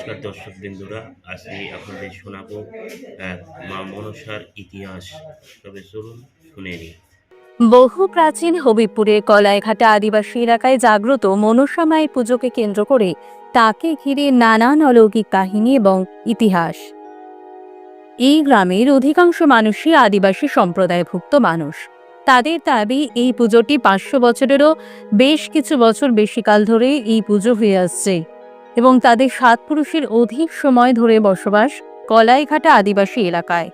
নমস্কার দর্শক বিন্দুরা আজকে আপনাদের শোনাবো মা মনসার ইতিহাস। তবে চলুন শুনে নিই। বহু প্রাচীন হবিবপুরের কলাইঘাটা আদিবাসী এলাকায় জাগ্রত মনসা মায়ের পুজোকে কেন্দ্র করে তাকে ঘিরে নানান অলৌকিক কাহিনী এবং ইতিহাস। এই গ্রামের অধিকাংশ মানুষই আদিবাসী সম্প্রদায়ভুক্ত মানুষ। তাদের দাবি, এই পুজোটি পাঁচশো বছরেরও বেশ কিছু বছর বেশিকাল ধরে এই পুজো হয়ে আসছে। এবং তাদের সাত পুরুষের অধিক সময় ধরে বসবাস কলাইঘাটা আদিবাসী এলাকায়।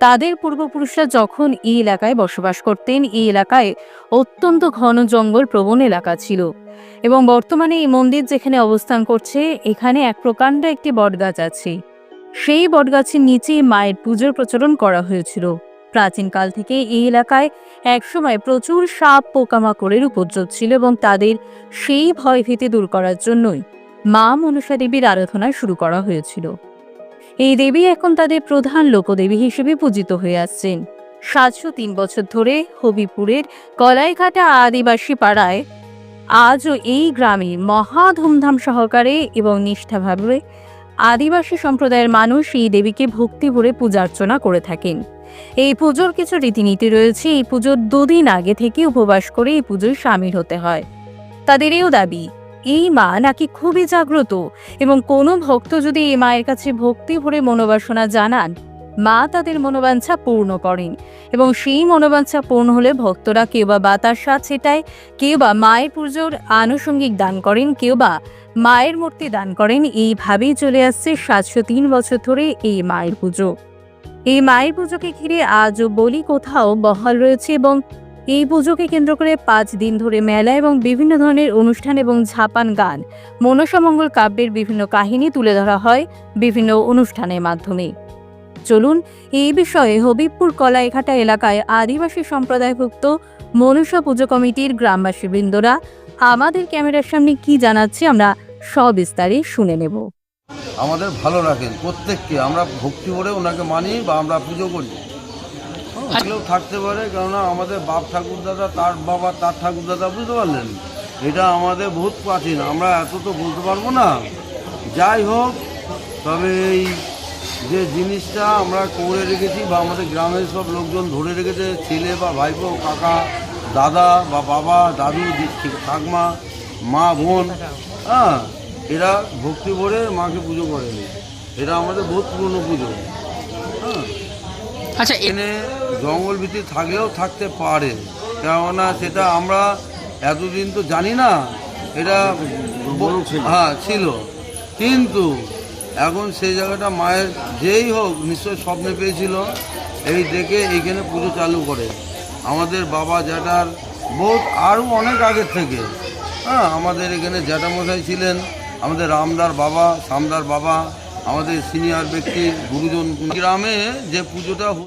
তাদের পূর্বপুরুষরা যখন এই এলাকায় বসবাস করতেন, এই এলাকায় অত্যন্ত ঘন জঙ্গল প্রবণ এলাকা ছিল এবং বর্তমানে এই মন্দির যেখানে অবস্থান করছে, এখানে এক প্রকাণ্ড একটি বটগাছ আছে। সেই বটগাছের নিচে মায়ের পুজোর প্রচলন করা হয়েছিল। প্রাচীনকাল থেকে এই এলাকায় একসময় প্রচুর সাপ পোকামাকড়ের উপদ্রব ছিল এবং তাদের সেই ভয়ভীতি দূর করার জন্যই মা মনসা দেবীর আরাধনা শুরু করা হয়েছিল। এই দেবী এখন তাদের প্রধান লোকদেবী হিসেবে পূজিত হয়ে আসছেন। সাতশো তিন বছর ধরে হবিপুরের কলাইঘাটা আদিবাসী পাড়ায় আজও এই গ্রামে মহা ধুমধাম সহকারে এবং নিষ্ঠাভাবে আদিবাসী সম্প্রদায়ের মানুষ এই দেবীকে ভক্তি ভরে পূজা অর্চনা করে থাকেন। এই পুজোর কিছু রীতিনীতি রয়েছে। এই পুজোর দুদিন আগে থেকে উপবাস করে এই পুজোয় সামিল হতে হয়। তাদের এও দাবি এই মা নাকি খুবই জাগ্রত এবং কোনো ভক্ত যদি এই মায়ের কাছে ভক্তি ভরে মনোবাসনা জানান, মা তাদের মনোবাঞ্ছা পূর্ণ করেন এবং সেই মনোবাঞ্ছা পূর্ণ হলে ভক্তরা কেউ বা বাতাসা ছেটায় কেউ বা মায়ের পুজোর আনুষঙ্গিক দান করেন, কেউ বা মায়ের মূর্তি দান করেন, এইভাবেই চলে আসছে সাতশো তিন বছর ধরে এই মায়ের পুজো। এই মায়ের পুজোকে ঘিরে আজও বলি কোথাও বহাল রয়েছে এবং এই পুজোকে কেন্দ্র করে পাঁচ দিন ধরে মেলা এবং বিভিন্ন ধরনের অনুষ্ঠান এবং ঝাপান গান মনসামঙ্গল কাব্যের বিভিন্ন কাহিনী তুলে ধরা হয় বিভিন্ন অনুষ্ঠানের মাধ্যমে। চলুন এই বিষয়ে হবিবপুর কলাইঘাটা এলাকায় আদিবাসী সম্প্রদায়ভুক্ত মনুষ্য পুজো কমিটির গ্রামবাসী বৃন্দরা আমাদের ক্যামেরার সামনে কি জানাচ্ছে আমরা সবিস্তারে শুনে নেব। আমাদের ভালো রাখেন প্রত্যেককে, আমরা ভক্তি করে ওনাকে মানি বা আমরা পুজো করি। থাকতে পারে কেননা আমাদের বাপ ঠাকুরদাদা তার বাবা তার ঠাকুরদাদা বুঝতে পারলেন? এটা আমাদের বহুত প্রাচীন আমরা এত তো বলতে পারব না। যাই হোক তবে এই যে জিনিসটা আমরা করে রেখেছি বা আমাদের গ্রামের সব লোকজন ধরে রেখেছে ছেলে বা ভাইপো কাকা দাদা বা বাবা দাদু ঠাকমা মা বোন হ্যাঁ এরা ভক্তি ভরে মাকে পুজো করেনি এটা আমাদের বহুত পুরনো পুজো। হ্যাঁ। আচ্ছা এ- এখানে জঙ্গল ভিত্তি থাকলেও থাকতে পারে। কেননা সেটা আমরা এতদিন তো জানি না এটা হ্যাঁ ছিল। কিন্তু এখন সেই জায়গাটা মায়ের যেই হোক নিশ্চয় স্বপ্নে পেয়েছিল এই দেখে এইখানে পুজো চালু করে। আমাদের বাবা জ্যাঠার বহুত আরও অনেক আগের থেকে হ্যাঁ আমাদের এখানে জ্যাঠামশাই ছিলেন আমাদের রামদার বাবা সামদার বাবা আমাদের সিনিয়র ব্যক্তি গুরুজন গ্রামে যে পুজোটা